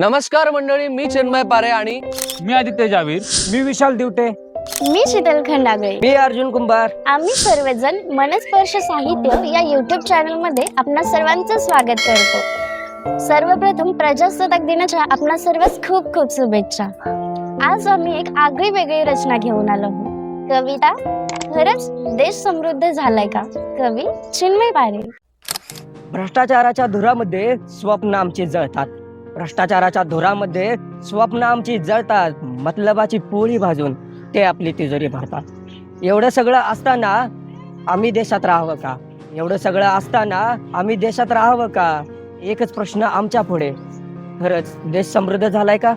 नमस्कार मंडळी मी चिन्मय पारे आणि मी आदित्य जावीर. मी विशाल दिवटे. मी शीतल खंडागळे. मी अर्जुन कुंभार. आम्ही सर्वजण मनस्पर्श साहित्य या युट्यूब चॅनलमध्ये आपणा सर्वांचं स्वागत करतो. सर्वप्रथम प्रजासत्ताक दिनाच्या आपणा सर्वांस खूप खूप शुभेच्छा. आज आम्ही एक आगळी वेगळी रचना घेऊन आलो आहोत. कविता खरंच देश समृद्ध झालाय का? कवी चिन्मय पारे. भ्रष्टाचाराच्या धुरामध्ये स्वप्न आमची जळतात. भ्रष्टाचाराच्या धुरामध्ये स्वप्न आमची जळतात मतलबाची पोळी भाजून ते आपली तिजोरी भरतात. एवढं सगळं असताना आम्ही देशात राहावं का? एवढं सगळं असताना आम्ही देशात राहावं का? एकच प्रश्न आमच्या पुढे. खरंच देश समृद्ध झालाय का?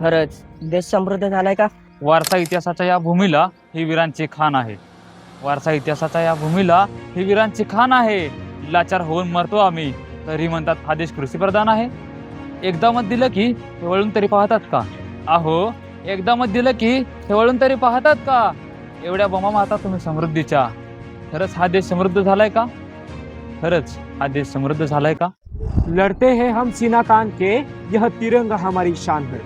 खरंच देश समृद्ध झालाय का? वारसा इतिहासाच्या या भूमीला ही वीरांची खाण आहे. वारसा इतिहासाच्या या भूमीला ही वीरांची खान आहे. लाचार होऊन मरतो आम्ही. तरी म्हणतात हा देश कृषीप्रधान आहे. एकदा मत दिलं की हे वळून तरी पाहतात का? अहो एकदा मत दिलं की हे वळून तरी पाहतात का? एवढ्या बमा मारता तुम्ही समृद्धीच्या. खरंच हा देश समृद्ध झालाय का? खरंच हा देश समृद्ध झालाय का? लढते हैं हम सीना तान के यह तिरंगा हमारी शान है।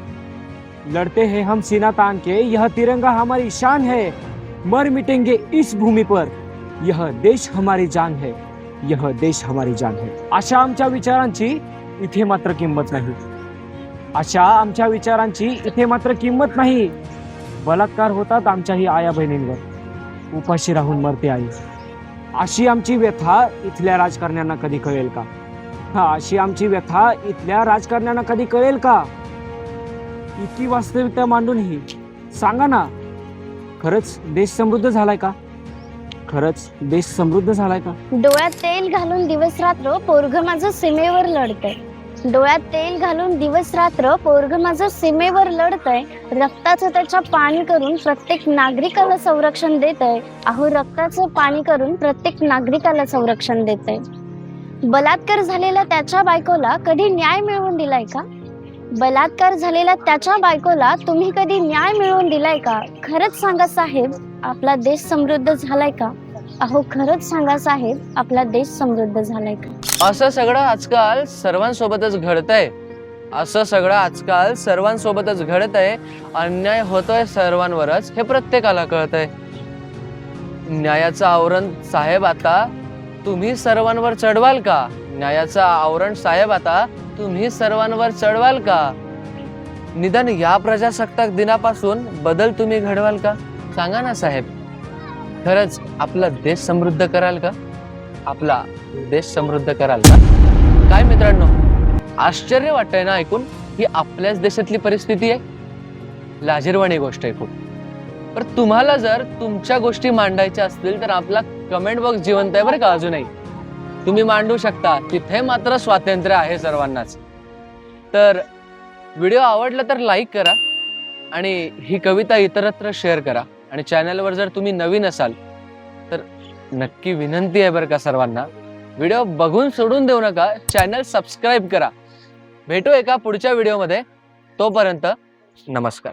लड़ते हैं हम सीना तान के यह तिरंगा हमारी शान है। मर मिटेंगे इस भूमि पर यह देश हमारी जान है। यह देश हमारी जान है। अशा आमच्या विचारांची इथे मात्र किंमत नाही. अशा आमच्या विचारांची इथे मात्र किंमत नाही. बलात्कार होतात आमच्याही आया बहिणींवर. उपाशी राहून मरते आई. अशी आमची व्यथा इथल्या राजकारण्यांना कधी कळेल का? हा अशी आमची व्यथा इथल्या राजकारण्यांना कधी कळेल का? इतकी वास्तविकता मांडूनही. सांगा ना खरंच देश समृद्ध झालाय का? खरंच देश समृद्ध झालाय का? डोळ्यात तेल घालून दिवस रात्र पोरग माझं सीमेवर लढतंय. डोळ्यात तेल घालून दिवस रात्र पोरग माझं सीमेवर लढतय. रक्ताचं त्याच्या पाणी करून प्रत्येक नागरिकाला संरक्षण देतंय. अहो रक्ताचं पाणी करून प्रत्येक नागरिकाला संरक्षण देतंय. बलात्कार झालेल्या त्याच्या बायकोला कधी न्याय मिळवून दिलाय का? बलात्कार झालेला त्याच्या बायकोला तुम्ही कधी न्याय मिळवून दिलाय का? खरंच सांगा साहेब आपला देश समृद्ध झालाय का? अहो खरंच सांगा साहेब आपला देश समृद्ध झालाय का? असं सगळं आजकाल सर्वांसोबतच घडतंय. असं सगळं आजकाल सर्वांसोबतच घडतंय. अन्याय होतोय सर्वांवरच हे प्रत्येकाला कळतंय. न्यायाचं आवरण साहेब आता तुम्ही सर्वांवर चढवाल का? न्यायाचं आवरण साहेब आता तुम्ही सर्वांवर चढवाल का? निदान या प्रजासत्ताक दिनापासून बदल तुम्ही घडवाल का? सांगा ना साहेब. खरंच आपला देश समृद्ध कराल का? आपला देश समृद्ध कराल का? काय मित्रांनो आश्चर्य वाटतंय ना ऐकून ही आपल्याच देशातली परिस्थिती आहे? लाजीरवाणी गोष्ट आहे खूप. पण तुम्हाला जर तुमच्या गोष्टी मांडायच्या असतील तर आपला कमेंट बॉक्स जिवंत आहे बरं का अजूनही? तुम्ही मांडू शकता. तिथे मात्र स्वातंत्र्य आहे सर्वांनाच. तर व्हिडिओ आवडला तर लाईक करा आणि ही कविता इतरत्र शेअर करा. आणि चॅनलवर जर तुम्ही नवीन असाल तर नक्की विनंती आहे बरं का सर्वांना. व्हिडिओ बघून सोडून देऊ नका चॅनल सबस्क्राईब करा. भेटू एका पुढच्या व्हिडिओमध्ये. तोपर्यंत नमस्कार.